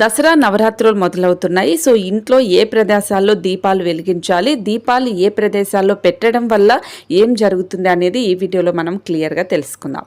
దసరా నవరాత్రులు మొదలవుతున్నాయి. సో ఇంట్లో ఏ ప్రదేశాల్లో దీపాలు వెలిగించాలి దీపాలు ఏ ప్రదేశాల్లో పెట్టడం వల్ల ఏం జరుగుతుంది అనేది ఈ వీడియోలో మనం క్లియర్గా తెలుసుకుందాం.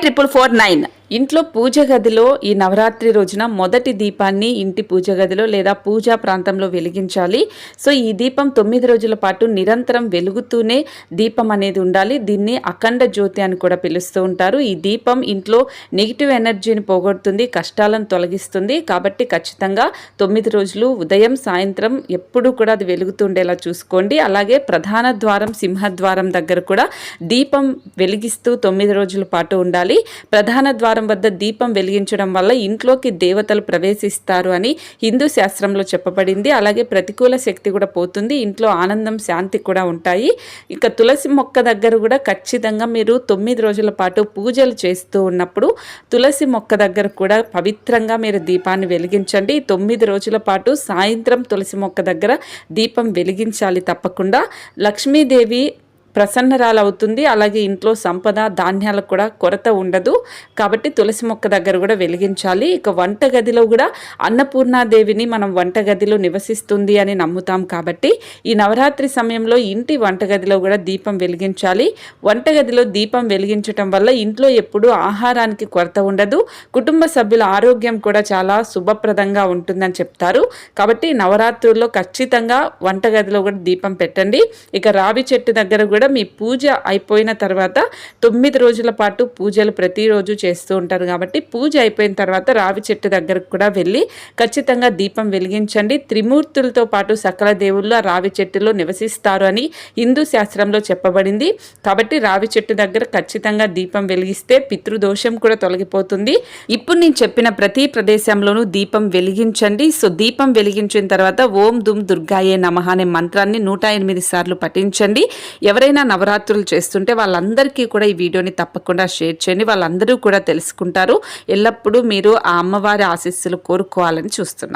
triple four nine ఇంట్లో పూజ గదిలో ఈ నవరాత్రి రోజున మొదటి దీపాన్ని ఇంటి పూజ గదిలో లేదా పూజా ప్రాంతంలో వెలిగించాలి. సో ఈ దీపం తొమ్మిది రోజుల పాటు నిరంతరం వెలుగుతూనే దీపం అనేది ఉండాలి. దీన్ని అఖండ జ్యోతి అని కూడా పిలుస్తూ ఉంటారు. ఈ దీపం ఇంట్లో నెగిటివ్ ఎనర్జీని పోగొడుతుంది కష్టాలను తొలగిస్తుంది. కాబట్టి ఖచ్చితంగా తొమ్మిది రోజులు ఉదయం సాయంత్రం ఎప్పుడూ కూడా అది వెలుగుతుండేలా చూసుకోండి. అలాగే ప్రధాన ద్వారం సింహద్వారం దగ్గర కూడా దీపం వెలిగిస్తూ తొమ్మిది రోజుల పాటు ఉండాలి. ప్రధాన ద్వారం వద్ద దీపం వెలిగించడం వల్ల ఇంట్లోకి దేవతలు ప్రవేశిస్తారు అని హిందూ శాస్త్రంలో చెప్పబడింది. అలాగే ప్రతికూల శక్తి కూడా పోతుంది. ఇంట్లో ఆనందం శాంతి కూడా ఉంటాయి. ఇక తులసి మొక్క దగ్గర కూడా ఖచ్చితంగా మీరు తొమ్మిది రోజుల పాటు పూజలు చేస్తూ ఉన్నప్పుడు తులసి మొక్క దగ్గర కూడా పవిత్రంగా మీరు దీపాన్ని వెలిగించండి. తొమ్మిది రోజుల పాటు సాయంత్రం తులసి మొక్క దగ్గర దీపం వెలిగించాలి తప్పకుండా. లక్ష్మీదేవి ప్రసన్నరాలవుతుంది. అలాగే ఇంట్లో సంపద ధాన్యాలకు కూడా కొరత ఉండదు. కాబట్టి తులసి మొక్క దగ్గర కూడా వెలిగించాలి. ఇక వంట గదిలో కూడా అన్నపూర్ణాదేవిని మనం వంటగదిలో నివసిస్తుంది అని నమ్ముతాం కాబట్టి ఈ నవరాత్రి సమయంలో ఇంటి వంటగదిలో కూడా దీపం వెలిగించాలి. వంటగదిలో దీపం వెలిగించటం వల్ల ఇంట్లో ఎప్పుడూ ఆహారానికి కొరత ఉండదు. కుటుంబ సభ్యుల ఆరోగ్యం కూడా చాలా శుభప్రదంగా ఉంటుందని చెప్తారు. కాబట్టి నవరాత్రుల్లో ఖచ్చితంగా వంటగదిలో కూడా దీపం పెట్టండి. ఇక రావి చెట్టు దగ్గర కూడా మీ పూజ అయిపోయిన తర్వాత తొమ్మిది రోజుల పాటు పూజలు ప్రతిరోజు చేస్తూ ఉంటారు కాబట్టి పూజ అయిపోయిన తర్వాత రావి చెట్టు దగ్గరకు కూడా వెళ్ళి ఖచ్చితంగా దీపం వెలిగించండి. త్రిమూర్తులతో పాటు సకల దేవుళ్ళు ఆ రావి చెట్టులో నివసిస్తారు అని హిందూ శాస్త్రంలో చెప్పబడింది. కాబట్టి రావి చెట్టు దగ్గర ఖచ్చితంగా దీపం వెలిగిస్తే పితృదోషం కూడా తొలగిపోతుంది. ఇప్పుడు నేను చెప్పిన ప్రతి ప్రదేశంలోనూ దీపం వెలిగించండి. సో దీపం వెలిగించిన తర్వాత ఓం దుమ్ దుర్గాయే నమః అనే మంత్రాన్ని నూట ఎనిమిది సార్లు పఠించండి. ఎవరైనా నవరాత్రులు చేస్తుంటే వాళ్ళందరికీ కూడా ఈ వీడియోని తప్పకుండా షేర్ చేయండి. వాళ్ళందరూ కూడా తెలుసుకుంటారు. ఎల్లప్పుడూ మీరు ఆ అమ్మవారి ఆశీస్సులు కోరుకోవాలని చూస్తున్నాను